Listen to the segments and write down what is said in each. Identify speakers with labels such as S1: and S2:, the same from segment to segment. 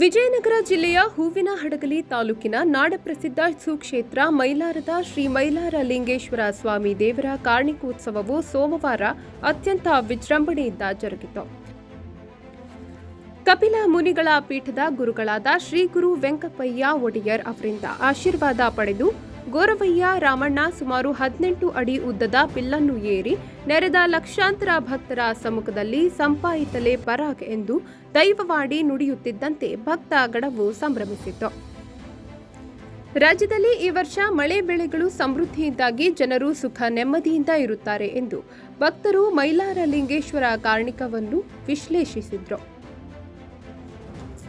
S1: ವಿಜಯನಗರ ಜಿಲ್ಲೆಯ ಹೂವಿನ ಹಡಗಲಿ ತಾಲೂಕಿನ ನಾಡಪ್ರಸಿದ್ಧ ಸುಕ್ಷೇತ್ರ ಮೈಲಾರದ ಶ್ರೀ ಮೈಲಾರ ಲಿಂಗೇಶ್ವರ ಸ್ವಾಮಿ ದೇವರ ಕಾರ್ಣಿಕೋತ್ಸವವು ಸೋಮವಾರ ಅತ್ಯಂತ ವಿಜೃಂಭಣೆಯಿಂದ ಜರುಗಿತು. ಕಪಿಲ ಮುನಿಗಳ ಪೀಠದ ಗುರುಗಳಾದ ಶ್ರೀ ಗುರು ವೆಂಕಪ್ಪಯ್ಯ ಒಡೆಯರ್ ಅವರಿಂದ ಆಶೀರ್ವಾದ ಪಡೆದು ಗೋರವಯ್ಯ ರಾಮಣ್ಣ ಸುಮಾರು ಹದಿನೆಂಟು ಅಡಿ ಉದ್ದದ ಪಿಲ್ಲನ್ನು ಏರಿ ನೆರೆದ ಲಕ್ಷಾಂತರ ಭಕ್ತರ ಸಮ್ಮುಖದಲ್ಲಿ ಸಂಪಾಯಿತಲೆ ಪರಾಗ್ ಎಂದು ದೈವವಾಡಿ ನುಡಿಯುತ್ತಿದ್ದಂತೆ ಭಕ್ತ ಗಡವು ಸಂಭ್ರಮಿಸಿತು ರಾಜ್ಯದಲ್ಲಿ ಈ ವರ್ಷ ಮಳೆ ಬೆಳೆಗಳು ಸಮೃದ್ಧಿಯಿಂದಾಗಿ ಜನರು ಸುಖ ನೆಮ್ಮದಿಯಿಂದ ಇರುತ್ತಾರೆ ಎಂದು ಭಕ್ತರು ಮೈಲಾರ ಲಿಂಗೇಶ್ವರ ಕಾರ್ಣಿಕವನ್ನು ವಿಶ್ಲೇಷಿಸಿದ್ರು.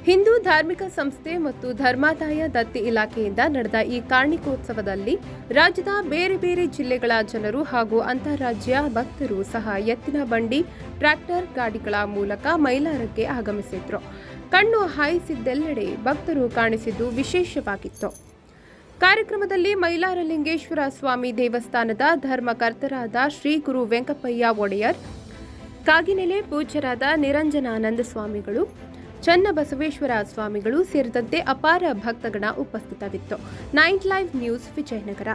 S1: ಹಿಂದೂ ಧಾರ್ಮಿಕ ಸಂಸ್ಥೆ ಮತ್ತು ಧರ್ಮಾದಾಯ ದತ್ತಿ ಇಲಾಖೆಯಿಂದ ನಡೆದ ಈ ಕಾರ್ಣಿಕೋತ್ಸವದಲ್ಲಿ ರಾಜ್ಯದ ಬೇರೆ ಬೇರೆ ಜಿಲ್ಲೆಗಳ ಜನರು ಹಾಗೂ ಅಂತಾರಾಜ್ಯ ಭಕ್ತರು ಸಹ ಎತ್ತಿನ ಬಂಡಿ, ಟ್ರ್ಯಾಕ್ಟರ್ ಗಾಡಿಗಳ ಮೂಲಕ ಮೈಲಾರಕ್ಕೆ ಆಗಮಿಸಿದ್ರು. ಕಣ್ಣು ಹಾಯಿಸಿದ್ದೆಲ್ಲೆಡೆ ಭಕ್ತರು ಕಾಣಿಸಿದ್ದು ವಿಶೇಷವಾಗಿತ್ತು. ಕಾರ್ಯಕ್ರಮದಲ್ಲಿ ಮೈಲಾರಲಿಂಗೇಶ್ವರ ಸ್ವಾಮಿ ದೇವಸ್ಥಾನದ ಧರ್ಮಕರ್ತರಾದ ಶ್ರೀ ಗುರು ವೆಂಕಪ್ಪಯ್ಯ ಒಡೆಯರ್, ಕಾಗಿನೆಲೆ ಪೂಜ್ಯರಾದ ನಿರಂಜನಾನಂದ ಸ್ವಾಮಿಗಳು ಚನ್ನಬಸವೇಶ್ವರ ಸ್ವಾಮಿಗಳು ಸೇರಿದಂತೆ ಅಪಾರ ಭಕ್ತಗಣ ಉಪಸ್ಥಿತವಿತ್ತು ನೈಟ್ ಲೈವ್ ನ್ಯೂಸ್ ವಿಜಯನಗರ.